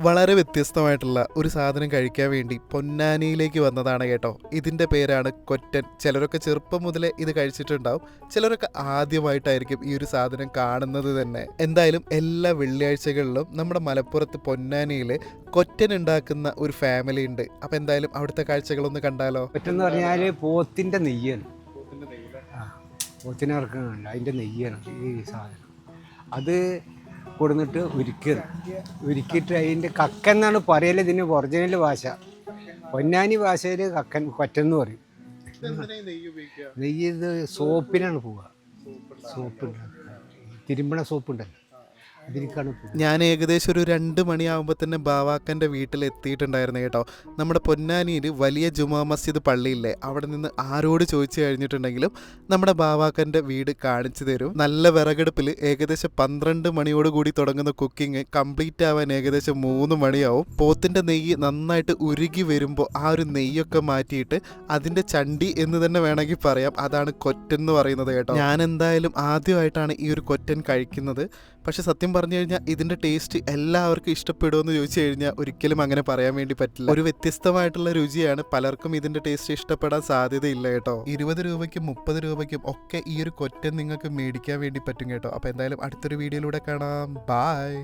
വളരെ വ്യത്യസ്തമായിട്ടുള്ള ഒരു സാധനം കഴിക്കാൻ വേണ്ടി പൊന്നാനിയിലേക്ക് വന്നതാണ് കേട്ടോ. ഇതിന്റെ പേരാണ് കൊറ്റൻ. ചിലരൊക്കെ ചെറുപ്പം മുതലേ ഇത് കഴിച്ചിട്ടുണ്ടാവും. ചിലരൊക്കെ ആദ്യമായിട്ടായിരിക്കും ഈ ഒരു സാധനം കാണുന്നത് തന്നെ. എന്തായാലും എല്ലാ വെള്ളിയാഴ്ചകളിലും നമ്മുടെ മലപ്പുറത്ത് പൊന്നാനിയിൽ കൊറ്റൻ ഉണ്ടാക്കുന്ന ഒരു ഫാമിലി ഉണ്ട്. അപ്പം എന്തായാലും അവിടുത്തെ കാഴ്ചകളൊന്ന് കണ്ടാലോ? കൊറ്റെന്ന് പറഞ്ഞാൽ പോത്തിന്റെ നെയ്യാണ്. പോത്തിനെ ഇറക്കുന്നുണ്ട്. അതിന്റെ നെയ്യാണ് ഈ സാധനം. അത് കൊടുന്നിട്ട് ഉരുക്കിയത്. ഉരുക്കിയിട്ട് അതിന്റെ കക്കൻ എന്നാണ് പറയൽ. ഇതിന് ഒറിജിനൽ ഭാഷ. പൊന്നാനി ഭാഷയിൽ കക്കൻ കൊറ്റെന്ന് പറയും. നെയ്യ് ഇത് സോപ്പിനാണ് പോവുക. സോപ്പ് തിരുമ്പണ സോപ്പ് ഉണ്ടല്ലോ ഞാൻ ഏകദേശം ഒരു രണ്ട് മണിയാകുമ്പോൾ തന്നെ ബാവാക്കന്റെ വീട്ടിൽ എത്തിയിട്ടുണ്ടായിരുന്നു കേട്ടോ. നമ്മുടെ പൊന്നാനിയിൽ വലിയ ജുമാ മസ്ജിദ് പള്ളിയില്ലേ അവിടെ നിന്ന് ആരോട് ചോദിച്ചു കഴിഞ്ഞിട്ടുണ്ടെങ്കിലും നമ്മുടെ ബാവാക്കന്റെ വീട് കാണിച്ചു തരും. നല്ല വിറകെടുപ്പിൽ ഏകദേശം പന്ത്രണ്ട് മണിയോട് കൂടി തുടങ്ങുന്ന കുക്കിംഗ് കംപ്ലീറ്റ് ആവാൻ ഏകദേശം മൂന്ന് മണിയാവും. പോത്തിന്റെ നെയ്യ് നന്നായിട്ട് ഉരുകി വരുമ്പോൾ ആ ഒരു നെയ്യൊക്കെ മാറ്റിയിട്ട് അതിന്റെ ചണ്ടി എന്ന് തന്നെ വേണമെങ്കിൽ പറയാം. അതാണ് കൊറ്റൻ എന്ന് പറയുന്നത് കേട്ടോ. ഞാൻ എന്തായാലും ആദ്യമായിട്ടാണ് ഈ ഒരു കൊറ്റൻ കഴിക്കുന്നത്. പക്ഷെ സത്യം പറഞ്ഞു കഴിഞ്ഞാൽ ഇതിന്റെ ടേസ്റ്റ് എല്ലാവർക്കും ഇഷ്ടപ്പെടുമെന്ന് ചോദിച്ചു കഴിഞ്ഞാൽ ഒരിക്കലും അങ്ങനെ പറയാൻ വേണ്ടി പറ്റില്ല. ഒരു വ്യത്യസ്തമായിട്ടുള്ള രുചിയാണ് പലർക്കും ഇതിന്റെ ടേസ്റ്റ് ഇഷ്ടപ്പെടാൻ സാധ്യതയില്ല കേട്ടോ. ഇരുപത് രൂപയ്ക്കും മുപ്പത് രൂപയ്ക്കും ഒക്കെ ഈ ഒരു കൊറ്റൻ നിങ്ങൾക്ക് മേടിക്കാൻ വേണ്ടി പറ്റും കേട്ടോ. അപ്പോൾ എന്തായാലും അടുത്തൊരു വീഡിയോയിലൂടെ കാണാം. ബായ്